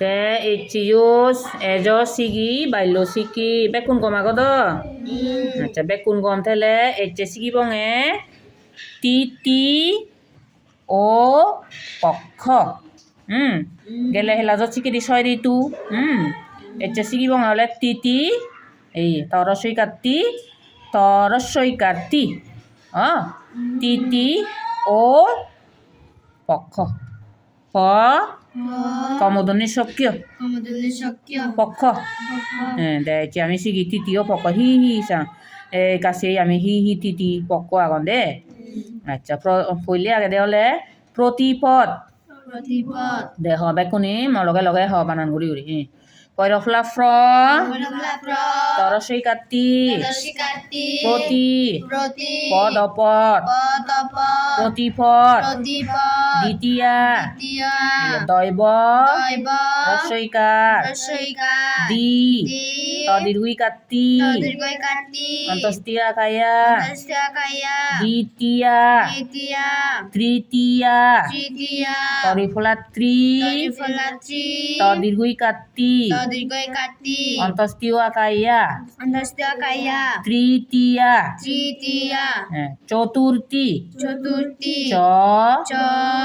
তে ইচিউস এজ সিগি বাইল সিকি বেকুন গম আগদ আচ্ছা বেকুন গম থেলে এচে সিগি বঙে। তি তি ও পক্ষ হুম গেলে হেলাজত সিকি দি ছয় ঋতু হুম এচে সিগি বঙে হলে তিতি এই তরসই কাটি তরসই কাটি অ তিতি ও পক্ষ প কমদনের সক্রিয়? পক্ষ? দেখি দেখছি আমি সিগি তৃতীয় পক্ষ। হি হি সা। কাছে আমি হি হি তিতি পক্ষ আগন দে। আচ্ছা পইলে আগে দে হলে প্রতিপদ। দেহ বেকুনি লগে লগে হ বানান ঘূৰি ঘূৰি হি কৈৰফলা ফ্ৰ বড়লা প্র তৰচৈ কাটি শিকার্থী প্ৰতি প্রতি পদ অপদ পদপ প্ৰতিপদ প্রতিপদ দ্বিতীয়া দ্বিতীয় দৈব দৈব ৰচৈকাৰ রসইকা দি দি তদীৰ্ঘই কাটি দীর্ঘই কাটি অন্তস্তিয়া কায়া কায়া দ্বিতীয়া তৃতীয়া তৃতীয়া তৃতীয়া তরিফলা ত্রি ফলাত্রি তদীর্ঘই কাটি দীর্ঘই কাটি অন্তস্তীয় কাইয়া অন্তস্ত কাইয়া তৃতীয়া তৃতীয়া হ্যাঁ, চতুর্থী চতুর্থী চ চ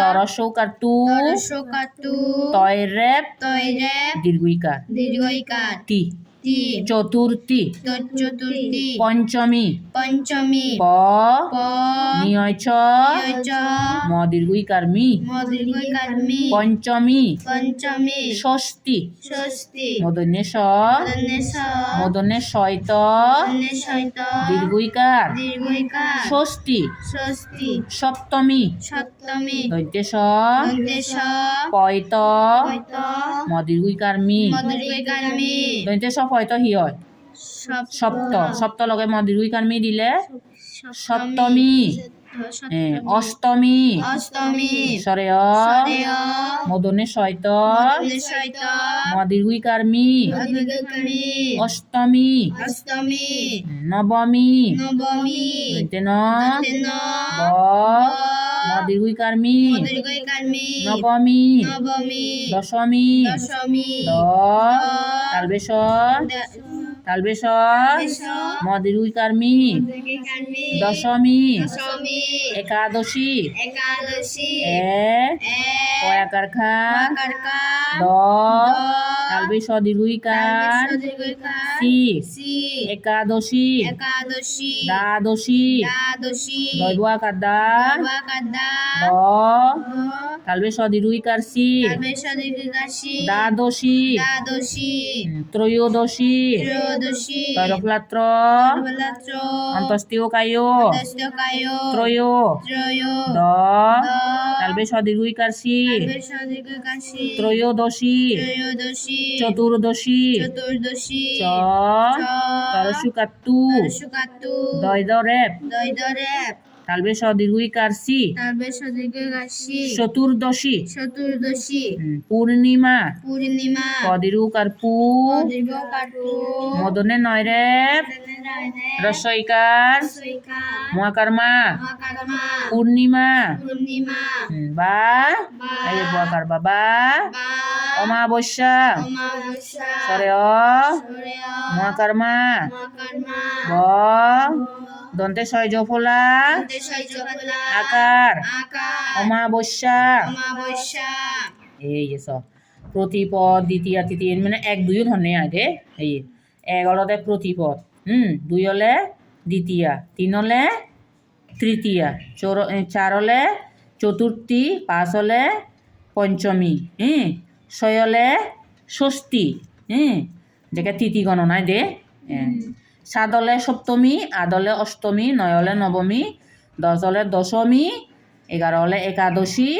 তরসৌকার টু তরসকাতু তয়রেপ তৈরে দীর্ঘইকার দীর্ঘইকার তি চতুর্থী। চতুর্থী। পঞ্চমী। পঞ্চমী। প। নিয় ছ ম দীর্ঘইকার মি পঞ্চমী। পঞ্চমী। ষষ্ঠী। ষষ্ঠী। মদন্যে স মদন্যে শয়ত দীর্ঘইকার। ষষ্ঠী। ষষ্ঠী। সপ্তমী। সপ্তমী। দৈত্যে স পয়ত। মদীর্ঘইকার মি দৈত্যে স পয়ত হি হয় সপ্ত সপ্ত। লগে ম দীর্ঘইকার মি দিলে? সপ্তমী। অষ্টমী। সরেয়। মদনে শয়ত দন্নেশয়ত ম দীর্ঘইকার মি মদীর্ঘইকার মি অষ্টমী। অষ্টমী। নবমী। ন। তেন ব ম দীর্ঘইকার মি মদীর্ঘইকার মি নবমী নবমী দশমী দশমী দ তালবেশ তালবেশ ম দীর্ঘইকার মি দশমী একাদশী একাদশী এ কয়াকার খা দ তালবেশ দীর্ঘইকার দীর্ঘইকার সি সি একাদশী দ্বাদশী দ্বাদশী দৈব আকার দা বাকাদা দ তালবেশ দীর্ঘইকার সি তালবেশ দীর্ঘিকাশী দ্বাদশী দ্বাদশী ত্রয়োদশী ত্রয়োদশী তৈরফলাত্র বলাত্র অন্তস্তীয় কায় দশকায় ত্রয় ত্রয় দ তালবেশ দীর্ঘইকার সি তালবেশ দীর্ঘিকাশী ত্রয়োদশী ত্রয়োদশী চতুর্দশী চতুর্দশী চ তরসুকাত্তু সুকাতু দয়দরেপ দৈদরে তালবেশ দীর্ঘইকার সি তালবেশ দীর্ঘিকাশী চতুর্দশী। চতুর্দশী। হুম, পূর্ণিমা। পূর্ণিমা। কদিরুকার পু দীর্ঘ কাটু মদনে নয় রসইকার। মহাকারমা। পূর্ণিমা। বা। এই বকার বাবা। অমাবস্যা। সরে অ মহাকর্মা। ব। দন্তে ছয় জফলা। আকার। অমাবস্যা। এই যে সব প্রতিপদ দ্বিতীয় তৃতীয় মানে এক দুইও ধরনের আগে এই এক হলতে প্রতিপদ। হুম দুই হলে দ্বিতীয়া তিন হলে তৃতীয়া চোর চার হলে চতুর্থী পাঁচ হলে পঞ্চমী হুম ছয় হলে ষষ্ঠী হুম যেকে তিথি গণনায় দে। হ্যাঁ। সাত হলে সপ্তমী আট হলে অষ্টমী নয় হলে নবমী দশ হলে দশমী, এগারো হলে একাদশী,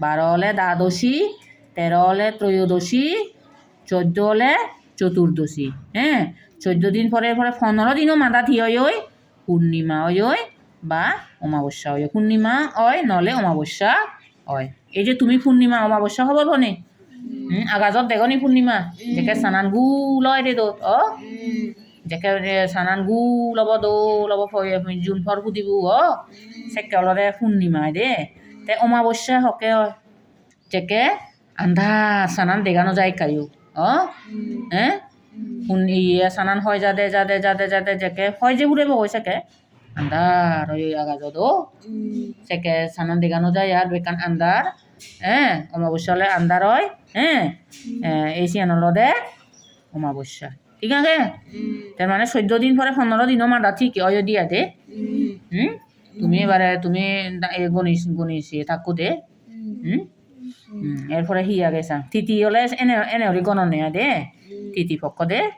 বারো হলে দ্বাদশী, তেরো হলে ত্রয়োদশী, চোদ্দ হলে চতুর্দশী হ্যাঁ? চোদ্দ দিন পরে পরে পনেরো দিনও মাদা থি হয় ওই পূর্ণিমা হয় ওই বা অমাবস্যা হয় পূর্ণিমা হয়, নলে অমাবস্যা হয়। এই যে তুমি পূর্ণিমা, অমাবস্যা হব বনে? আগাজত দেখনি পূর্ণিমা? যেকে স্নানান গু লয় দে তো অ? যেকে স্নানান গু ল'ব দৌ ল'ব জোন ফৰ সুধিব, অ। চেকেলৰে পূৰ্ণিমা দে। তে অমাৱস্যা হকে যেকে আন্ধার সানান দেখানো যায় কায়ু, অ। হ্যাঁ শুন ইয়ে সানান হয় যাদে যাদে যাদে যাদে যেকে হয় যে উড়ে বই সেকে আন্ধার ওই আগা যদ সেকে সানান দেখানো যায় আর বেকান আন্ধার হ্যাঁ অমাবস্যা হলে আন্ধার হয় হ্যাঁ এই সিয়ানলদে অমাবস্যা ঠিক আছে? তার মানে চৈধ্য দিন পরে পনেরো দিনও মাদা ঠিক অযোধ্যাতে হুম? তুমি এবারে তুমি দা- গণিস গণিস থাকো দে। হুম? এরপরে হিয়া গেছা তিতি হলে এনে এনে হরি গণন দে। তিতি পক্ষ দে।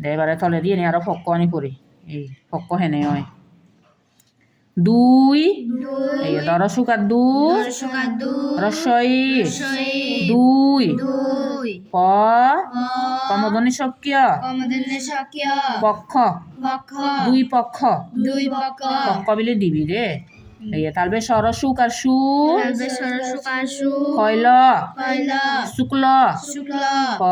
দে এবারে তলে দিয়ে নে আরও পক্ষ আনি পড়ি। এই পক্ষ হেনে হয়। দুই। এই দর সুকার দুই। দর্শকা দুই। রসই। দুই। দুই। প কমদনি সক্রিয় পক্ষ পক্ষ দুই পক্ষ। দুই পক্ষ। পক্ষ বিলে দিবি রে। তালবে সরসুক আর সু। কইল শুক্ল। প।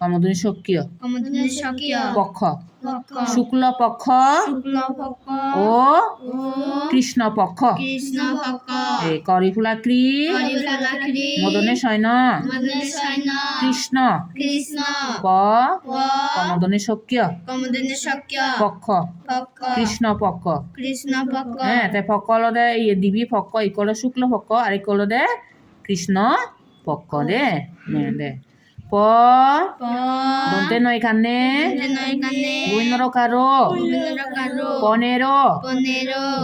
কমদনি সক্রিয়। কমদিনে সক্রিয়। পক্ষ। পক্ষ। শুক্ল পক্ষ। শুক্ল পক্ষ। ও কৃষ্ণ পক্ষ। কৃষ্ণ পক্ষ। এই করিফুলা ক্রি মদনে সৈন্য। সৈন্য। কৃষ্ণ। কৃষ্ণ। প। কমদনে সক্রিয়। কমদিনে সক্রিয়। পক্ষ। পক্ষ। কৃষ্ণ পক্ষ। কৃষ্ণ পক্ষ। হ্যাঁ তাই ফকলদে ইয়ে দিবি ফক ইকলে শুক্ল ফক আর ইকলদে কৃষ্ণ পক্ষ দে। দে। প প দন্তে নয় কানে নয় কানে বৈনর কারও। পনেরো।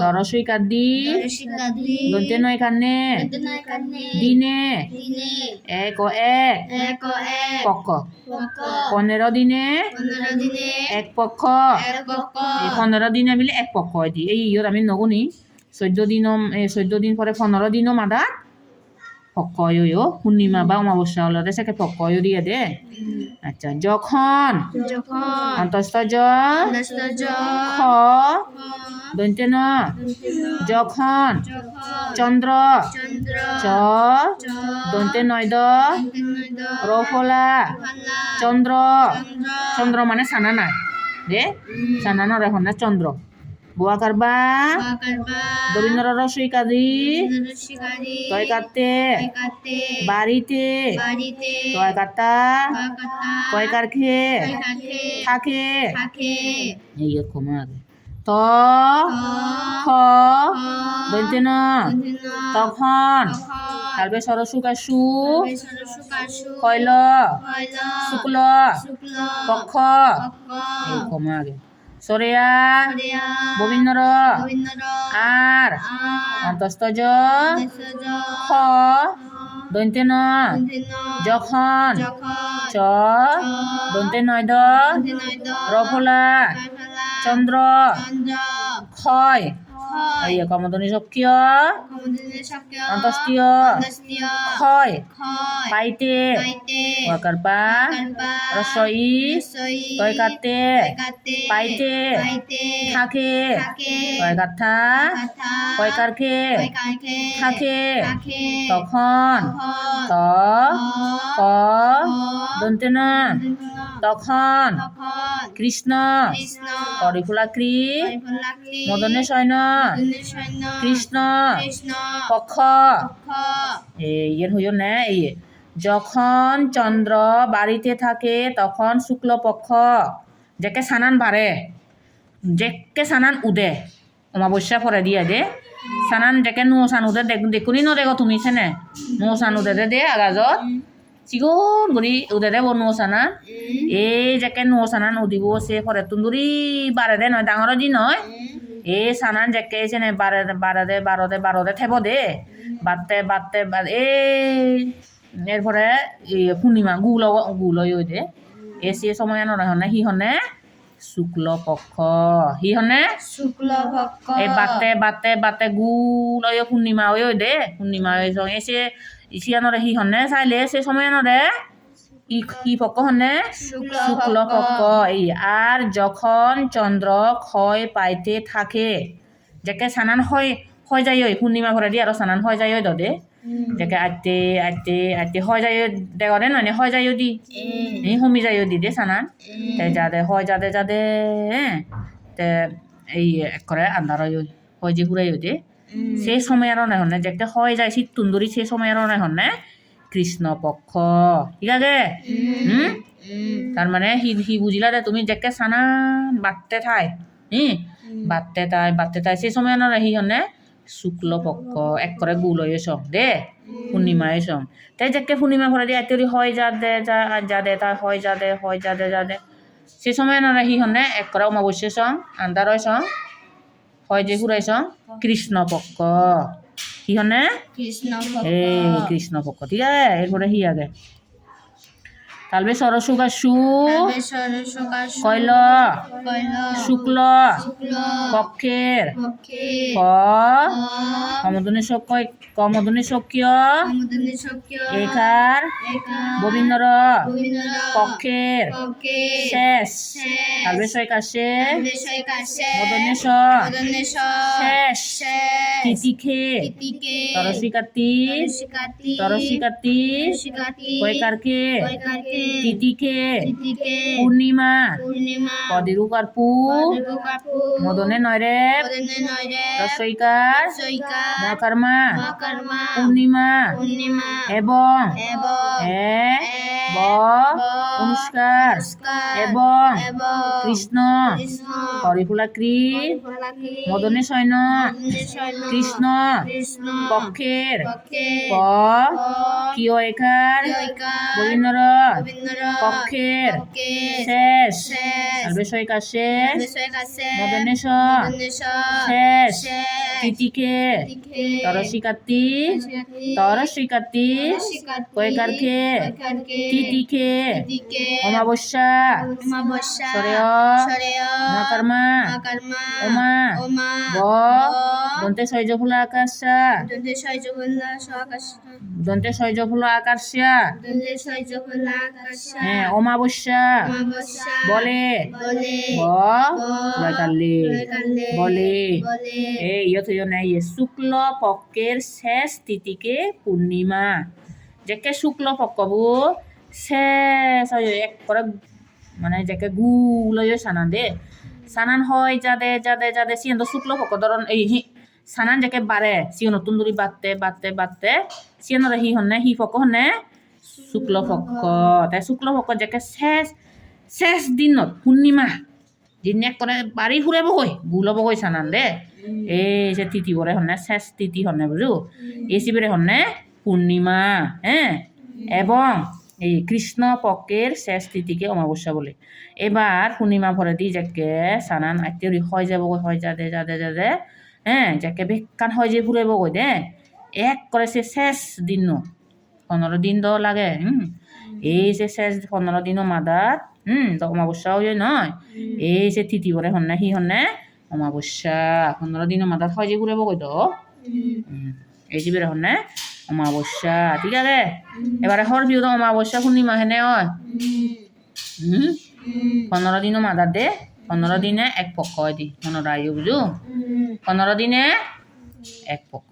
দরসই কাদি। শিকাদি দন্তে নয় কানে নয় কানে দিনে। দিনে। এক এক। পক্ষ। পনেরো দিনে। দিনে। এক পক্ষ। পনেরো দিনে মিলে এক পক্ষ এই ইয়ত আমি নগুনি। চৈধ্য দিন চৈধ্য দিন পরে পনেরো দিনও মাদা ইয় পূর্ণিমা বা অমাবস্যা হলতে সেকে পক্ষ দিয়ে দে। আচ্ছা যখন। অন্তস্থ জ। খ। দন্তে ন যখন। চন্দ্র। চ। দন্তে নয় দ রফলা চন্দ্র। চন্দ্র। মানে সানা নাই দে। সানা নরে হনে চন্দ্র বুয়া কারবা দরিন্দ্র রসই কাদি তয় কাটতে বাড়িতে তয় কাটা কাটা কয় কার খেয়ে থাকে থাকে এই কমা আগে ত খ দন্তে ন তখন কালবে সরসুকা সু কইল শুক্ল পক্ষ এই কমা আগে সরেয়া গোবিন্দর আর অন্তস্তজ খ দন্তে ন যখন চ দন্তে নয় দ রফলা চন্দ্র ক্ষয় এই কমদনি সক্রিয় অন্তস্তীয় ক্ষয় পাইতে ওয়াকার পা। রসই। তয় কাটতে পাইতে থাকে। তয় কাঠা কয় কারখে থাকে। তখন? ত ক? দন্তে ন তখন? কৃষ্ণ? করিফুলা ক্রি মদনে সৈন্য কৃষ্ণ পক্ষ এর হইল না এই যখন চন্দ্র বাড়িতে থাকে তখন শুক্লপক্ষ যেকে সানান বাড়ে যেকে সানান উদে অমাবস্যা পরে দিয়ে দে। সানান যেকে নো সান উদে দেখ দেখুনি ন দেখো তুমি সেনে। নো সান উদে দে দে আগাজত চিগুন গুড়ি উদে দে নো সানান এই যেকে নো সানান উদিব সে পরে তুন্দুরি বারে দে নয় ডাঙর দি নয় এ সানান যেকে এসে নে বারে বারে দে বারো দে বারো দে থেব দে বাড়তে বাড়তে এই এরপরে পূর্ণিমা গুল গুল ইয়ে দে এসে সময় নয় হনে সি হনে শুক্ল পক্ষ সি হনে শুক্ল ভক্ষ এই বাতে বাতে বাতে গুল ইয়ে পূর্ণিমা ইয়ে দে পূর্ণিমা এসে ইসিয়ানরে সি হনে চাইলে সে সময় নরে ই কি পক্ষ হনে? শুক্ল পক্ষ এই আর যখন চন্দ্র ক্ষয় পাইতে থাকে। যাকে সানান হয় হয় যায় ওই পূর্ণিমা ঘরে দিয়ে আরও সানান হয় যায় ওই দদে। যাকে আইতে আইতে আইতে হয় যায় দেওয়া দে নয় হয় যায় দি। এই হমি যায় দি দে সানান। তে যাদে হয় যাদে যাদে হ্যাঁ এই করে আন্ধার হয় যে ঘুরাই দে। সেই সময় আর নাই হনে যেটা হয় যায় শীত তুন্দুরি সেই সময় আর নাই হনে কৃষ্ণপক্ষ ঠিক আছে? হুম তার মানে হি হি বুঝিলা দে তুমি যেকে সানান বাটতে থাই হুম বাটতে তাই বাটতে তাই সেই সময় না? হি হনে শুক্লপক্ষ এক করে গুল হয়ে song they Purnima a song তাই যেকে পূর্ণিমা ভরে দিয়ে এতরি হয় যা দে যা যা দে তা হয় যা দে হয় যা দে যা দে। সেই সময় না? হি হনে এক করে অমাবস্যা সং আন্দার হয় সং হয় যে ঘুরাইছন কৃষ্ণপক্ষ কি হনে কৃষ্ণপক্ষ ঠিক আছে? এরপরে হি আগে তালবে সরসুগা সু শুক্ল। পক্ষে ক। কমদনী সক্য কমদনী একার একা গোবিন্দর। পক্ষে শেষ। তালবে মদনেশ মদনেশ শেষ। শেষ। তিতিখে। তিতিকে তরসী কাতি তিতিকে পূর্ণিমা পদের পু মদনে মদনে নয়রে রসইকার মকর্মা পূর্ণিমা এবং এ ব অনুষ্কার নমস্কার এবং কৃষ্ণ হরিফুলা ক্রী মদনে সৈন্য কৃষ্ণ পক্ষের পক্ষে প কিয় একার গোবিন্দর পক্ষের পক্ষে শেষ শেষ কাশে মদনেশ শেষ তিতিকে তরসিকাতি তরসিকাতি শিকাতি কৈকারকে তিতিকে অমাবস্যা অমাবস্যা সরেয় ওমা ওমা ব দন্তে সৈজ ফুলা আকাশা দন্তে সৈজ ফুলা আকাশা দন্তে আকাশ হ্যাঁ অমাবস্যা অমাবস্যা বলে বলে ব বলে এই নাই শুক্ল পক্ষের শেষ তিথিকে পূর্ণিমা যেকে শুক্ল পক্ষবু শেষ হয় এক করে মানে যেকে গুলো সানান দে। সানান হয় যাদে যাদে যাদে সিয়ন শুক্ল পক্ষ ধরন এই হি সানান যেকে বাড়ে, সিও নতুন দূরি বাড়তে বাড়তে বাড়তে সিয়ন হি হনে, হি পক্ষ হনে, শুক্ল পক্ষ তাই শুক্ল পক্ষ যেকে শেষ শেষ দিনত পূর্ণিমা দিন করে বাড়ি ফুরাব কই গুলব কই সানান দে। এই সে তিথি করে হনে, শেষ তিথি হনে বুঝু এই শিবিরে হনে পূর্ণিমা হ্যাঁ এবং এই কৃষ্ণ পক্ষের শেষ তিথিকে অমাবস্যা বলে। এবার পূর্ণিমা ভরে দি যাকে সানান আত্মীয় হয় যাব হয় যাদে যাদে যাদে হ্যাঁ যাকে বেকান হয় যে ফুরাব কই দে। এক করে সে শেষ দিন ন পনেরো দিন তো লাগে হুম। এই যে শেষ পনেরো দিনও মাদাত হুম তো অমাবস্যা হয়ে নয় এই যে তিথি করে হন্নে সি হন্নে অমাবস্যা পনেরো দিনৰ মাজত হয় যে ঘূৰাব কৈ তো এই যে বেৰে হন্নে অমাবস্যা ঠিক আছে? এবারে হর বিহু তো অমাবস্যা পূর্ণিমা হেনে হয় হুম পনেরো দিনৰ মাজত দে পনেরো দিনে এক পক্ষ হয় দি মনত আহিব বুঝু পনেরো দিনে এক পক্ষ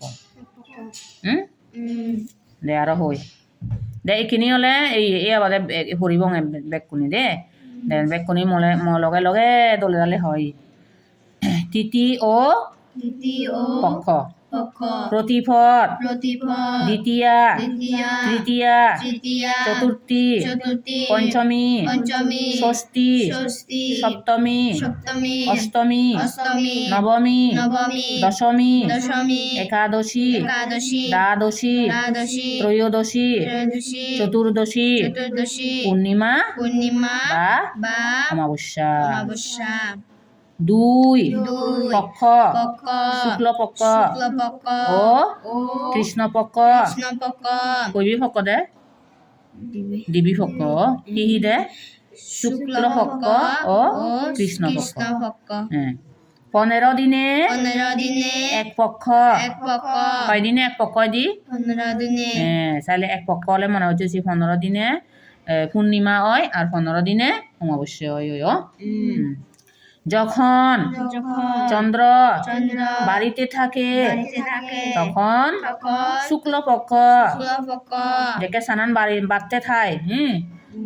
হুম দে আৰু হৈ। দে এইখিনি হ'লে এই এই আবাদে ভৰিব বেগকুনি দে। দে বেগকুনি মলে লগে লগে দলে দালে হয়। তৃতীয় ও পক্ষ। প্রতিপদ দ্বিতীয়া। তৃতীয়া। চতুর্থী। পঞ্চমী। ষষ্ঠী। সপ্তমী। সপ্তমী। অষ্টমী। অষ্টমী। নবমী। দশমী। দশমী। একাদশী। দ্বাদশী। ত্রয়োদশী। চতুর্দশী। পূর্ণিমা পূর্ণিমা বা অমাবস্যা। দুই পক্ষ পক্ষ শুক্ল পক্ষ শুক্লপক্ষ ও ও কৃষ্ণ পক্ষ কৃষ্ণপক্ষ কৈবী পক্ষ দে দিবী পক্ষ সিহি দে শুক্ল পক্ষ ও কৃষ্ণ হ্যাঁ পনেরো দিনে এক পক্ষ। এক পক্ষ। কয় দিনে এক পক্ষ দি? হ্যাঁ তাহলে এক পক্ষ হলে মনে হচ্ছে যে পনেরো দিনে পূর্ণিমা হয় আর পনেরো দিনে অমাবস্যা হয় ও। যখন চন্দ্র বাড়িতে থাকে তখন তখন শুক্ল পক্ষ শুক্লপক্ষ যেকে সানান বাড়ি বাড়তে থাই হুম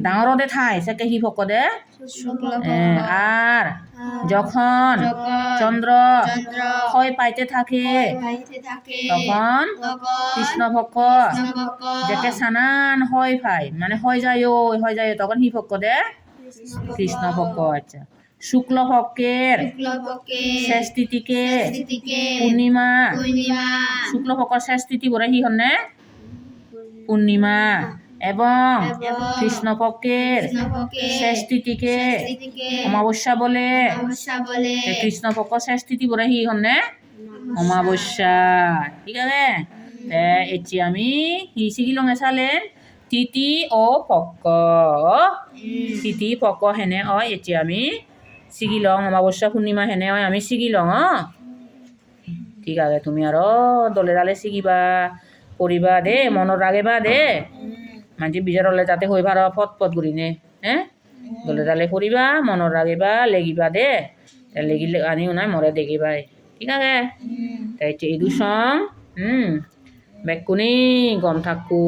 ডাঙৰতে ঠাই চাকে সি ফকদে শুক্লপক্ষ। এ, আর যখন চন্দ্র ক্ষয় পাইতে থাকে তখন কৃষ্ণপক্ষ কৃষ্ণপক্ষ যেকে সানান হয় পাই মানে হয় যায় ও হয় যায় তখন হি ফকদে কৃষ্ণপক্ষ আচ্ছা। শুক্লপক্ষের শুক্লপক্ষে শেষ তিথিকে পূর্ণিমা। শুক্লপক্ষর শেষ তিথি বলে হি হন্নে পূর্ণিমা। এবং কৃষ্ণপক্ষের কৃষ্ণপক্ষে শেষ তিথিকে অমাবস্যা বলে। কৃষ্ণপক্ষ শেষ তিথি বলে হি হন্নে অমাবস্যা। ঠিক আছে? এটি আমি হি শিকিলঙে চালেন তিথি ও পক্ক। তিথি পক্ক হেনে হয় এতিয়া আমি শিকিলং অমাবস্যা পূর্ণিমা হেনে হয় আমি শিকিলং অ। ঠিক আছে তুমি আৰু, দলে দালে শিকিবা কৰিবা দে, মনত ৰাখিবা দে। মাঞ্চি বিচাৰলে যাতে হৈ ভাৰ ফট ফট কৰিনে হে। দলে দালে কৰিবা মনত ৰাখিবা, লেগিবা দে। লেগিলে আনিও নাই মৰে দেখিবাই। ঠিক আছে তাই এইটো চং বেকুনি গম থাকো।